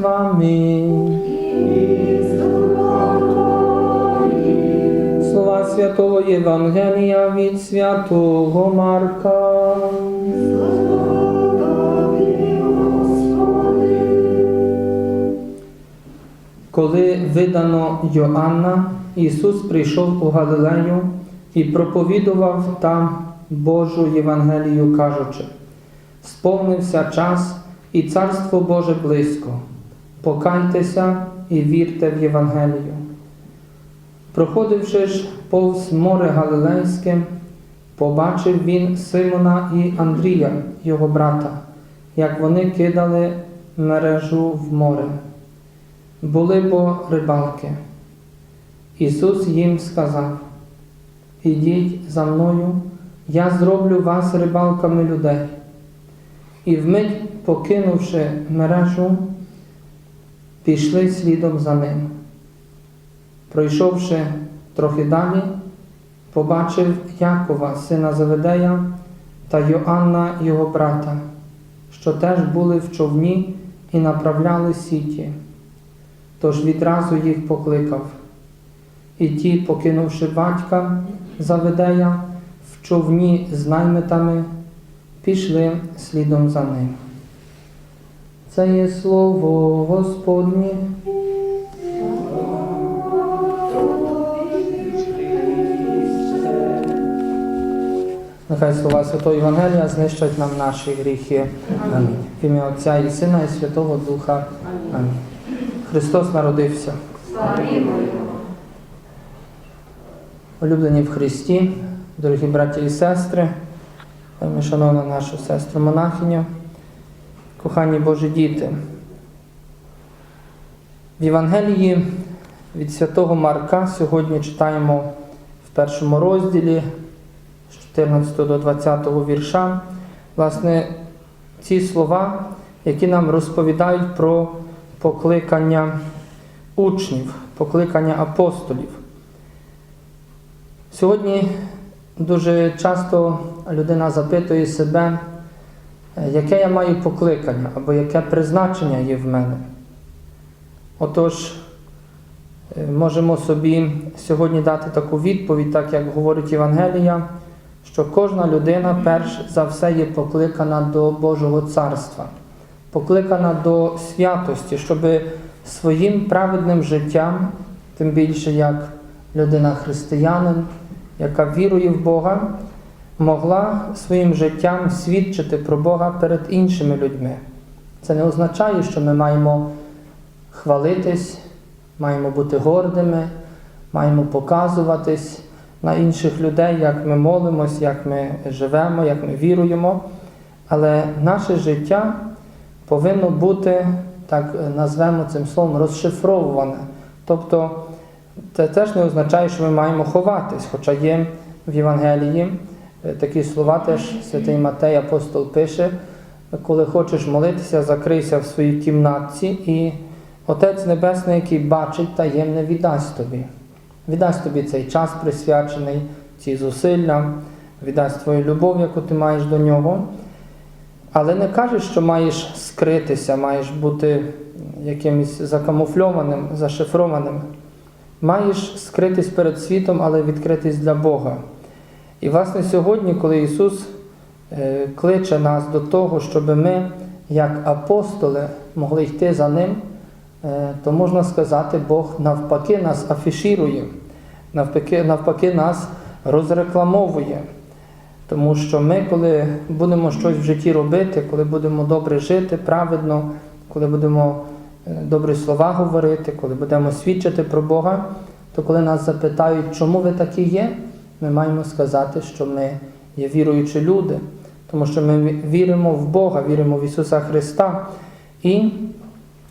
вами. Слова святого Євангелія від святого Марка. Коли видано Йоанна, Ісус прийшов у Галилею і проповідував там Божу Євангелію, кажучи: сповнився час, і Царство Боже близько. Покайтеся і вірте в Євангелію. Проходивши ж повз море Галилейське, побачив він Симона і Андрія, його брата, як вони кидали мережу в море. Були бо рибалки. Ісус їм сказав: Ідіть за мною, я зроблю вас рибалками людей. І вмить, покинувши мережу, пішли слідом за ним. Пройшовши трохи далі, побачив Якова, сина Заведея, та Йоанна, його брата, що теж були в човні і направляли сіті. Тож відразу їх покликав. І ті, покинувши батька Заведея в човні з наймитами, пішли слідом за ним. Це є слово Господнє. Нехай слова Святого Євангелія знищать нам наші гріхи. Амінь. В ім'я Отця і Сина і Святого Духа. Амінь. Христос народився. Улюблені в Христі, дорогі браті і сестри, шановна наша сестра монахиня, кохані Божі діти. В Євангелії від святого Марка сьогодні читаємо в першому розділі з 14 до 20 вірша, власне, ці слова, які нам розповідають про покликання учнів, покликання апостолів. Сьогодні дуже часто людина запитує себе, яке я маю покликання або яке призначення є в мене. Отож, е, можемо собі сьогодні дати таку відповідь, так як говорить Євангелія, що кожна людина перш за все є покликана до Божого царства, покликана до святості, щоб своїм праведним життям, тим більше як людина християнин, яка вірує в Бога, могла своїм життям свідчити про Бога перед іншими людьми. Це не означає, що ми маємо хвалитись, маємо бути гордими, маємо показуватись на інших людей, як ми молимось, як ми живемо, як ми віруємо. Але наше життя повинно бути, так назвемо цим словом, розшифровуване. Тобто це теж не означає, що ми маємо ховатись, хоча є в Євангелії такі слова теж святий Матей апостол пише, коли хочеш молитися, закрийся в своїй кімнатці, і Отець Небесний, який бачить таємне, віддасть тобі. Віддасть тобі цей час присвячений, ці зусилля, віддасть твою любов, яку ти маєш до нього. Але не каже, що маєш скритися, маєш бути якимось закамуфльованим, зашифрованим. Маєш скритись перед світом, але відкритись для Бога. І, власне, сьогодні, коли Ісус е, кличе нас до того, щоб ми, як апостоли, могли йти за Ним, е, то можна сказати, Бог навпаки нас афішірує, навпаки, навпаки нас розрекламовує. Тому що ми, коли будемо щось в житті робити, коли будемо добре жити, праведно, коли будемо е, добрі слова говорити, коли будемо свідчити про Бога, то коли нас запитають, чому ви такі є, ми маємо сказати, що ми є віруючі люди, тому що ми віримо в Бога, віримо в Ісуса Христа. І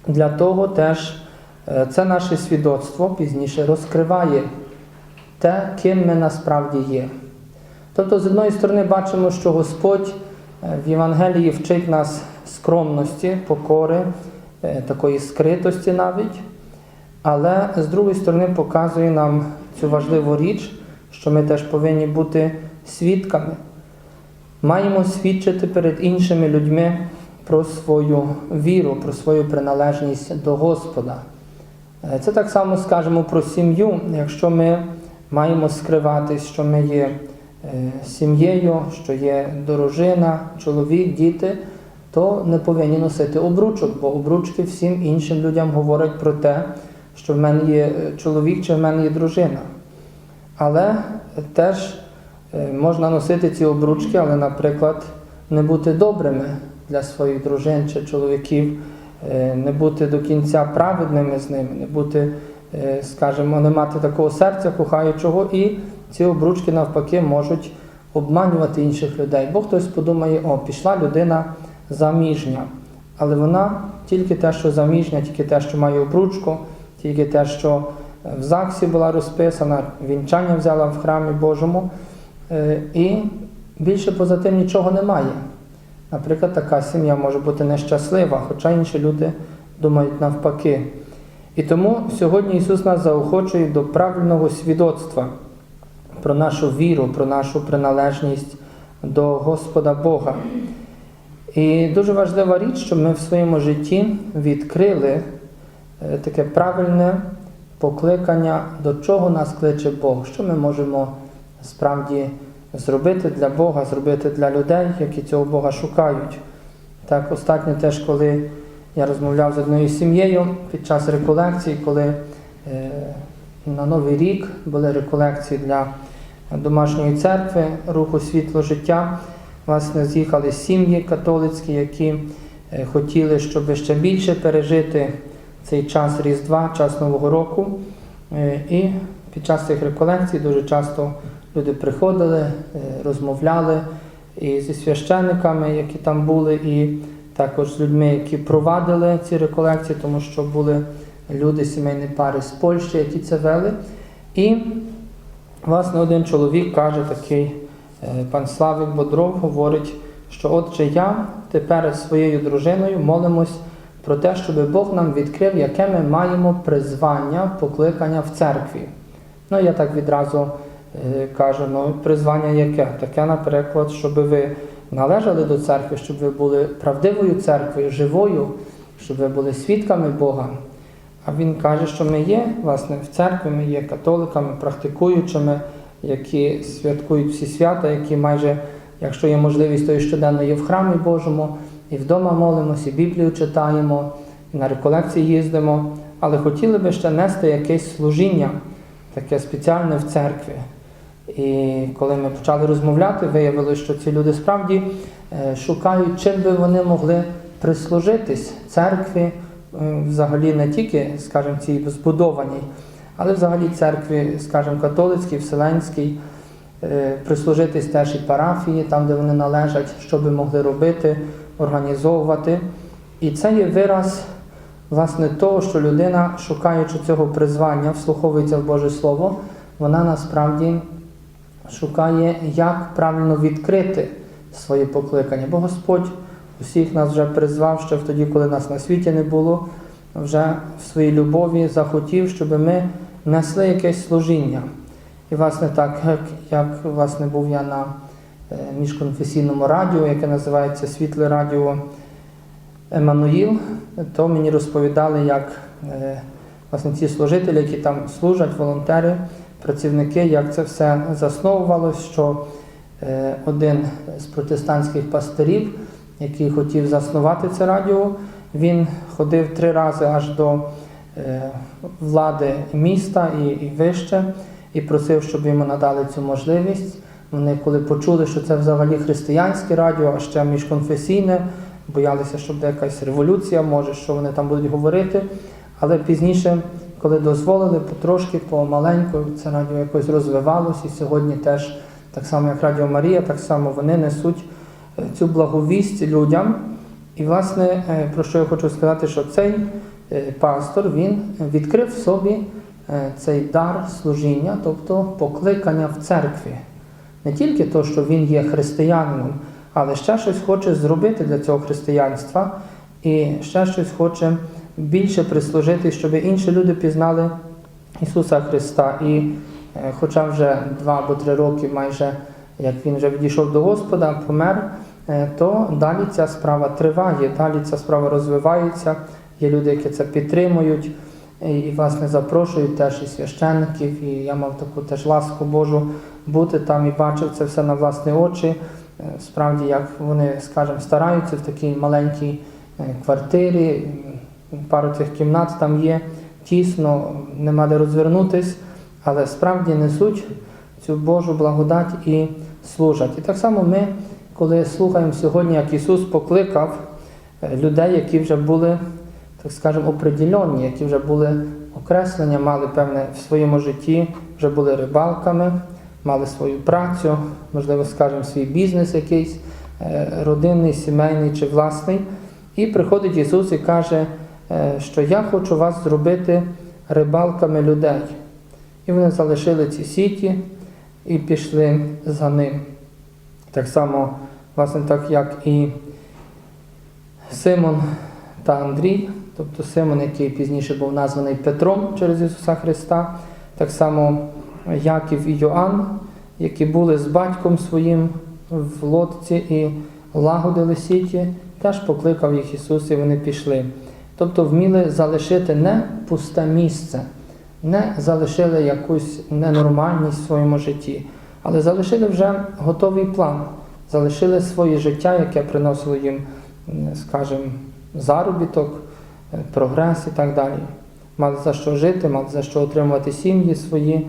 для того теж е, це наше свідоцтво пізніше розкриває те, ким ми насправді є. Тобто, з одної сторони, бачимо, що Господь е, в Євангелії вчить нас скромності, покори, е, такої скритості навіть, але з другої сторони показує нам цю важливу річ, що ми теж повинні бути свідками. Маємо свідчити перед іншими людьми про свою віру, про свою приналежність до Господа. Е, Це так само скажемо про сім'ю. Якщо ми маємо скриватись, що ми є е, сім'єю, що є дружина, чоловік, діти, то не повинні носити обручок, бо обручки всім іншим людям говорять про те, що в мене є е, чоловік чи в мене є дружина. Але теж е, можна носити ці обручки, але, наприклад, не бути добрими для своїх дружин чи чоловіків, е, не бути до кінця праведними з ними, не бути, е, скажімо, не мати такого серця кохаючого, і ці обручки навпаки можуть обманювати інших людей. Бо хтось подумає, о, пішла людина заміжня, але вона тільки те, що заміжня, тільки те, що має обручку, тільки те, що в ЗАГСі була розписана, вінчання взяла в храмі Божому, е, і більше поза тим нічого немає. Наприклад, така сім'я може бути нещаслива, хоча інші люди думають навпаки. І тому сьогодні Ісус нас заохочує до правильного свідоцтва про нашу віру, про нашу приналежність до Господа Бога. І дуже важлива річ, щоб ми в своєму житті відкрили е, таке правильне покликання, до чого нас кличе Бог, що ми можемо справді зробити для Бога, зробити для людей, які цього Бога шукають. Так, останнє теж, коли я розмовляв з однією сім'єю під час реколекцій, коли е, на Новий рік були реколекції для домашньої церкви, руху світло життя. Власне, з'їхали сім'ї католицькі, які е, хотіли, щоб ще більше пережити цей час Різдва, час Нового року. Е, І під час цих реколекцій дуже часто люди приходили, е, розмовляли і зі священниками, які там були, і також з людьми, які провадили ці реколекції, тому що були люди, сімейні пари з Польщі, які це вели. І, власне, один чоловік каже такий, е, пан Славик Бодров говорить, що отже я тепер з своєю дружиною молимось про те, щоб Бог нам відкрив, яке ми маємо призвання, покликання в церкві. Ну, я так відразу е, кажу, ну, призвання яке? Таке, наприклад, щоб ви належали до церкви, щоб ви були правдивою церквою, живою, щоб ви були свідками Бога. А він каже, що ми є, власне, в церкві, ми є католиками, практикуючими, які святкують всі свята, які майже, якщо є можливість, то і щоденно є в храмі Божому, і вдома молимося, і Біблію читаємо, і на реколекції їздимо, але хотіли би ще нести якесь служіння, таке спеціальне в церкві. І коли ми почали розмовляти, виявилося, що ці люди справді е, шукають, чим би вони могли прислужитись церкві, е, взагалі не тільки, скажімо, цій збудованій, але взагалі церкві, скажімо, католицькій, вселенській, е, прислужитись теж і парафії, там, де вони належать, що би могли робити, організовувати. І це є вираз власне того, що людина, шукаючи цього призвання, вслуховується в Боже Слово, вона насправді шукає, як правильно відкрити своє покликання. Бо Господь усіх нас вже призвав ще тоді, коли нас на світі не було, вже в своїй любові захотів, щоб ми несли якесь служіння. І, власне, так, як, власне, був я на міжконфесійному радіо, яке називається Світле Радіо Еммануїл, то мені розповідали, як е, власне, ці служителі, які там служать, волонтери, працівники, як це все засновувалось, що е, один з протестантських пастирів, який хотів заснувати це радіо, він ходив три рази аж до е, влади міста і, і вище, і просив, щоб йому надали цю можливість. Вони, коли почули, що це взагалі християнське радіо, а ще міжконфесійне, боялися, що буде якась революція, може, що вони там будуть говорити. Але пізніше, коли дозволили, потрошки, помаленьку, це радіо якось розвивалося, і сьогодні теж, так само як Радіо Марія, так само вони несуть е, цю благовість людям. І, власне, е, про що я хочу сказати, що цей е, пастор він відкрив в собі цей дар служіння, тобто покликання в церкві. Не тільки то, що він є християнином, але ще щось хоче зробити для цього християнства і ще щось хоче більше прислужити, щоб інші люди пізнали Ісуса Христа. І е, хоча вже два або три роки майже як він вже відійшов до Господа, помер, е, то далі ця справа триває, далі ця справа розвивається. Є люди, які це підтримують і, власне запрошують теж і священників. І я мав таку теж ласку Божу бути там і бачив це все на власні очі. Е, Справді, як вони, скажімо, стараються в такій маленькій е, квартирі, пару цих кімнат там є, тісно, нема де розвернутись, але справді несуть цю Божу благодать і служать. І так само ми, коли слухаємо сьогодні, як Ісус покликав е, людей, які вже були, так скажемо, определенні, які вже були окреслення, мали певне в своєму житті, вже були рибалками, мали свою працю, можливо, скажімо, свій бізнес якийсь, е, родинний, сімейний чи власний. І приходить Ісус і каже, е, що я хочу вас зробити рибалками людей. І вони залишили ці сіті і пішли за ним. Так само, власне, так як і Симон та Андрій, тобто Симон, який пізніше був названий Петром через Ісуса Христа, так само Яків і Йоанн, які були з батьком своїм в лодці і лагодили сіті, теж покликав їх Ісус, і вони пішли. Тобто вміли залишити не пусте місце, не залишили якусь ненормальність в своєму житті, але залишили вже готовий план, залишили своє життя, яке приносило їм, скажімо, заробіток, прогрес і так далі. Мали за що жити, мали за що отримувати сім'ї свої.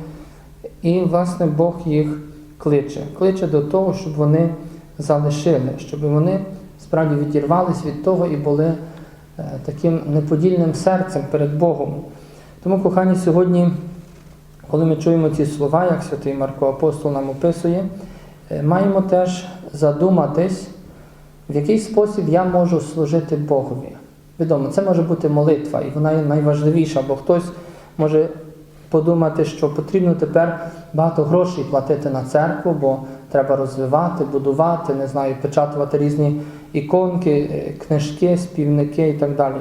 І, власне, Бог їх кличе. Кличе до того, щоб вони залишили, щоб вони справді відірвались від того і були е, таким неподільним серцем перед Богом. Тому, кохані, сьогодні, коли ми чуємо ці слова, як святий Марко Апостол нам описує, е, маємо теж задуматись, в який спосіб я можу служити Богові. Відомо, це може бути молитва, і вона є найважливіша, бо хтось може подумати, що потрібно тепер багато грошей платити на церкву, бо треба розвивати, будувати, не знаю, печатувати різні іконки, е, книжки, співники і так далі.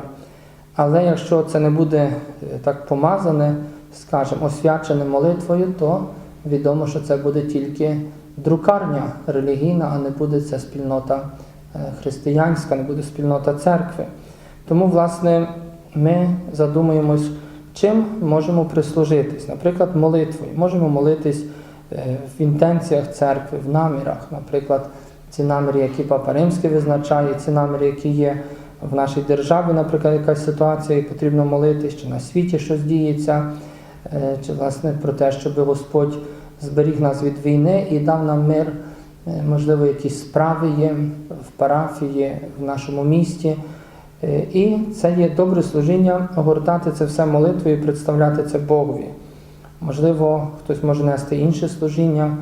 Але якщо це не буде е, так помазане, скажімо, освячене молитвою, то відомо, що це буде тільки друкарня релігійна, а не буде це спільнота е, християнська, не буде спільнота церкви. Тому, власне, ми задумуємось, чим можемо прислужитись. Наприклад, молитвою. Можемо молитись е, в інтенціях церкви, в намірах, наприклад, ці наміри, які Папа Римський визначає, ці наміри, які є в нашій державі, наприклад, якась ситуація, і потрібно молитись, чи на світі щось діється, е, чи власне про те, щоб Господь зберіг нас від війни і дав нам мир. Е, Можливо, якісь справи є в парафії, в нашому місті. Е, І це є добре служіння огортати це все молитвою і представляти це Богові. Можливо, хтось може нести інше служіння,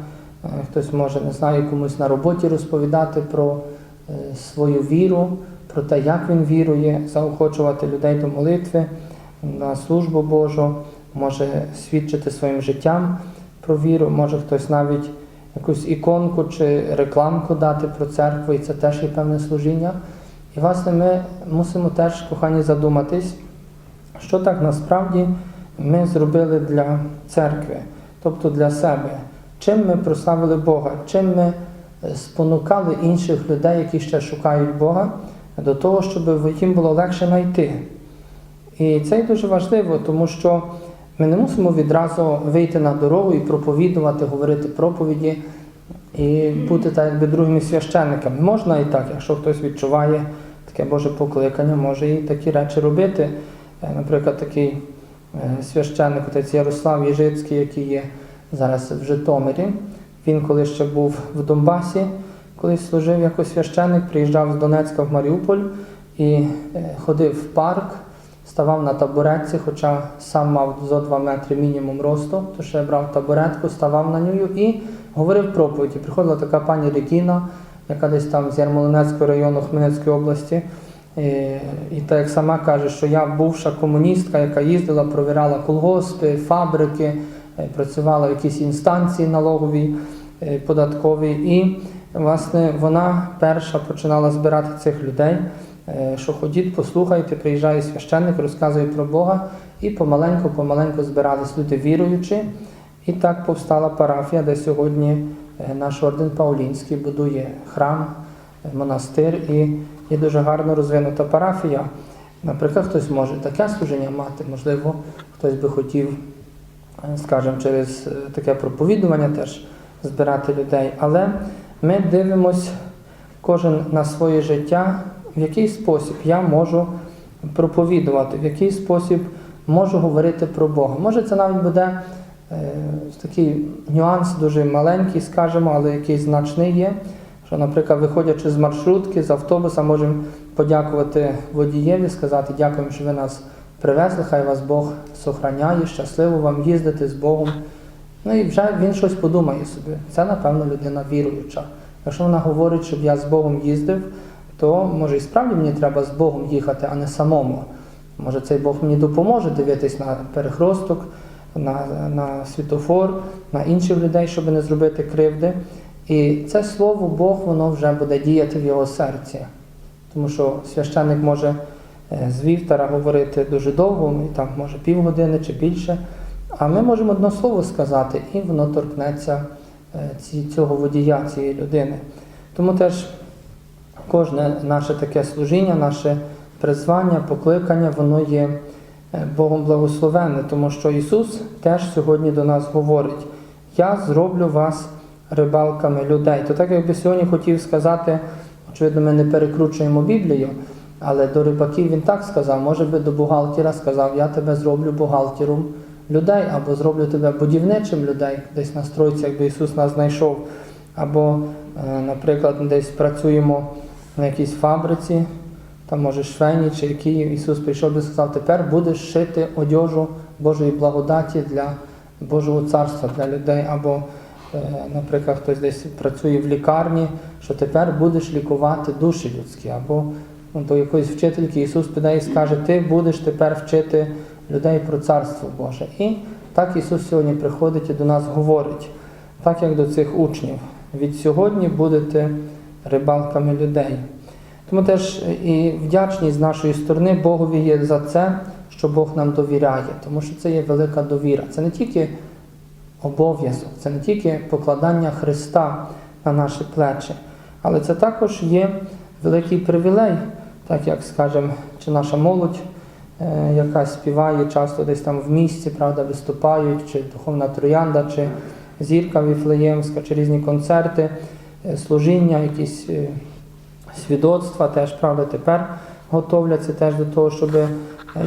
е, хтось може, не знаю, комусь на роботі розповідати про е, свою віру, про те, як він вірує, заохочувати людей до молитви, на службу Божу, може свідчити своїм життям про віру, може хтось навіть якусь іконку чи рекламку дати про церкву, і це теж є певне служіння. І, власне, ми мусимо теж, кохані, задуматись, що так насправді ми зробили для церкви, тобто для себе. Чим ми прославили Бога, чим ми е, спонукали інших людей, які ще шукають Бога, до того, щоб їм було легше знайти. І це дуже важливо, тому що ми не мусимо відразу вийти на дорогу і проповідувати, говорити проповіді і бути так, якби другими священниками. Можна і так, якщо хтось відчуває таке Боже покликання, може і такі речі робити. Е, Наприклад, такий е, священник, отець Ярослав Єжицький, який є зараз в Житомирі. Він коли ще був в Донбасі, колись служив як священник, приїжджав з Донецька в Маріуполь і е, ходив в парк, ставав на табуретці, хоча сам мав зо 2 метри мінімум росту, то ще брав табуретку, ставав на нього і говорив проповіді. Приходила така пані Регіна, яка десь там з Ярмолинецького району Хмельницької області, І, і так як сама каже, що я бувша комуністка, яка їздила, провіряла колгоспи, фабрики, е, працювала в якійсь інстанції налоговій, е, податковій. І власне вона перша починала збирати цих людей, е, що ходіть, послухайте, приїжджає священник, розказує про Бога, і помаленьку-помаленьку збирались люди віруючі. І так повстала парафія, де сьогодні е, наш орден Паулінський будує храм, е, монастир і є дуже гарно розвинута парафія. Наприклад, хтось може таке служіння мати, можливо, хтось би хотів, е, скажімо, через е, таке проповідування теж збирати людей. Але ми дивимось кожен на своє життя, в який спосіб я можу проповідувати, в який спосіб можу говорити про Бога. Може, це навіть буде е, такий нюанс дуже маленький, скажімо, але який значний є. Що, наприклад, виходячи з маршрутки, з автобуса, можемо подякувати водієві, сказати дякуємо, що ви нас привезли, хай вас Бог сохраняє, щасливо вам їздити з Богом. Ну і вже він щось подумає собі. Це, напевно, людина віруюча. Якщо вона говорить, щоб я з Богом їздив, то може і справді мені треба з Богом їхати, а не самому. Може, цей Бог мені допоможе дивитись на перехросток, на, на світофор, на інших людей, щоб не зробити кривди. І це слово Бог, воно вже буде діяти в його серці. Тому що священник може е, з вівтара говорити дуже довго, і там може півгодини чи більше. А ми можемо одне слово сказати, і воно торкнеться е, цього водія, цієї людини. Тому теж кожне наше таке служіння, наше призвання, покликання, воно є Богом благословенне, тому що Ісус теж сьогодні до нас говорить: Я зроблю вас рибалками людей. То так якби сьогодні хотів сказати, очевидно, ми не перекручуємо Біблію, але до рибаків він так сказав, може би до бухгалтера сказав, я тебе зроблю бухгалтером людей, або зроблю тебе будівничим людей, десь на стройці, якби Ісус нас знайшов. Або, е, наприклад, десь працюємо на якійсь фабриці, там може швейні чи які Ісус прийшов і сказав, тепер будеш шити одежу Божої благодаті для Божого царства, для людей. Або, е, наприклад, хтось десь працює в лікарні, що тепер будеш лікувати душі людські. Або ну, до якоїсь вчительки Ісус піде і скаже, ти будеш тепер вчити людей про царство Боже. І так Ісус сьогодні приходить і до нас говорить, так як до цих учнів. Від сьогодні будете рибалками людей. Тому теж і вдячність з нашої сторони Богові є за це, що Бог нам довіряє, тому що це є велика довіра. Це не тільки обов'язок, це не тільки покладання Христа на наші плечі, але це також є великий привілей, так як, скажемо, чи наша молодь, е, яка співає часто десь там в місті, правда, виступають, чи духовна троянда, чи зірка Віфлеємська, чи різні концерти, е, служіння, якісь е, свідоцтва теж, правда, тепер готовляться теж до того, щоб е,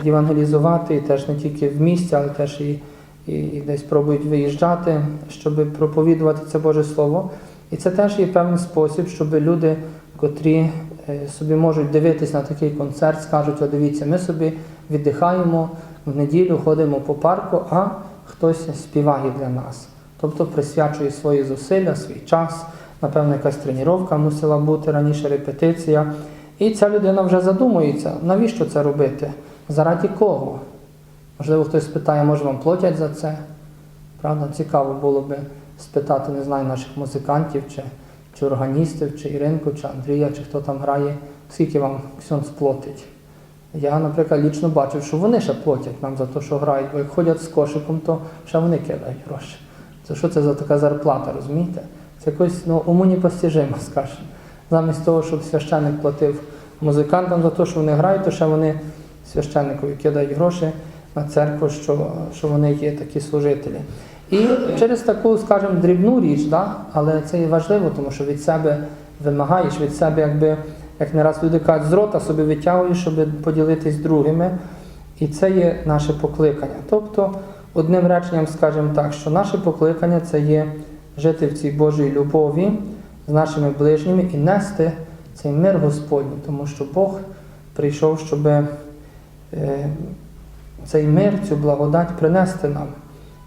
євангелізувати, і теж не тільки в місті, але теж і, і, і десь пробують виїжджати, щоб проповідувати це Боже Слово. І це теж є певний спосіб, щоб люди, котрі е, собі можуть дивитись на такий концерт, скажуть, о, дивіться, ми собі віддихаємо в неділю, ходимо по парку, а хтось співає для нас. Тобто присвячує свої зусилля, свій час, напевно, якась тренування мусила бути раніше репетиція. І ця людина вже задумується, навіщо це робити? Заради кого? Можливо, хтось спитає, може вам платять за це? Правда, цікаво було би спитати, не знаю, наших музикантів, чи, чи органістів, чи Іринку, чи Андрія, чи хто там грає, скільки вам Ксьонц платить. Я, наприклад, лічно бачив, що вони ще платять нам за те, що грають, бо як ходять з кошиком, то ще вони кидають гроші. Це що це за така зарплата, розумієте? Це якось ну, уму непостижимо, скажімо. Замість того, щоб священник платив музикантам за те, що вони грають, то ще вони священникові кидають гроші на церкву, що, що вони є такі служителі. І через таку, скажімо, дрібну річ, да? але це і важливо, тому що від себе вимагаєш, від себе, якби, як не раз люди кажуть, з рота собі витягуєш, щоб поділитись другими. І це є наше покликання. Тобто, одним реченням скажемо так, що наше покликання це є жити в цій Божій любові з нашими ближніми і нести цей мир Господній, тому що Бог прийшов, щоб е, цей мир, цю благодать принести нам.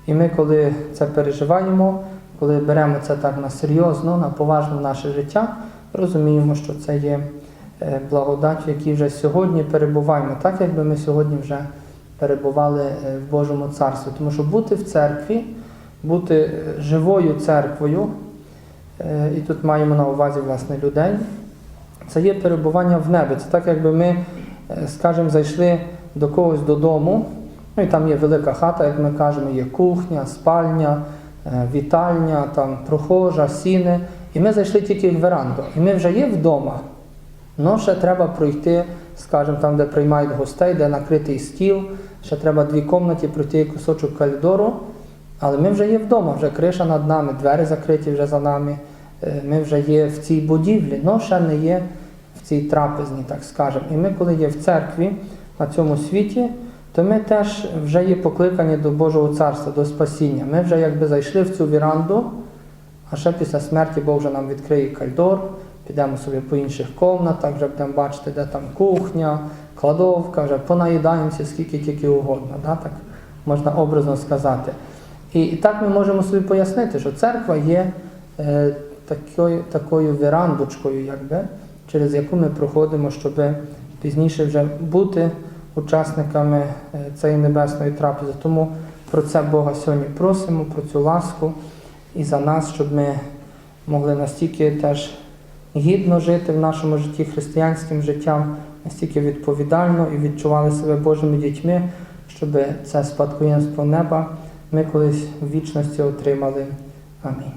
І ми, коли це переживаємо, коли беремо це так на серйозно, на поважне наше життя, розуміємо, що це є е, благодать, в якій вже сьогодні перебуваємо, так якби ми сьогодні вже перебували е, в Божому Царстві. Тому що бути в церкві, бути живою церквою, е, і тут маємо на увазі власне людей, це є перебування в небі. Це так, якби ми, е, скажімо, зайшли до когось додому, ну і там є велика хата, як ми кажемо, є кухня, спальня, е, вітальня, там прохожа, сіни. І ми зайшли тільки в веранду. І ми вже є вдома. Ну, ще треба пройти, скажімо, там, де приймають гостей, де накритий стіл, ще треба дві кімнаті пройти кусочок коридору. Але ми вже є вдома, вже криша над нами, двері закриті вже за нами. Е, Ми вже є в цій будівлі, але ще не є в цій трапезні, так скажемо. І ми, коли є в церкві на цьому світі, то ми теж вже є покликані до Божого царства, до спасіння. Ми вже якби зайшли в цю віранду, а ще після смерті Бог вже нам відкриє кальдор, підемо собі по інших комнатах, вже будемо бачити, де там кухня, кладовка, вже понаїдаємося скільки тільки угодно, да? так можна образно сказати. І, і так ми можемо собі пояснити, що церква є е, такою, такою вірандочкою, якби, через яку ми проходимо, щоб пізніше вже бути учасниками е, цієї небесної трапези. Тому про це Бога сьогодні просимо, про цю ласку і за нас, щоб ми могли настільки теж гідно жити в нашому житті християнським життям, настільки відповідально і відчували себе Божими дітьми, щоб це спадкоємство неба ми колись в вічності отримали. Амінь.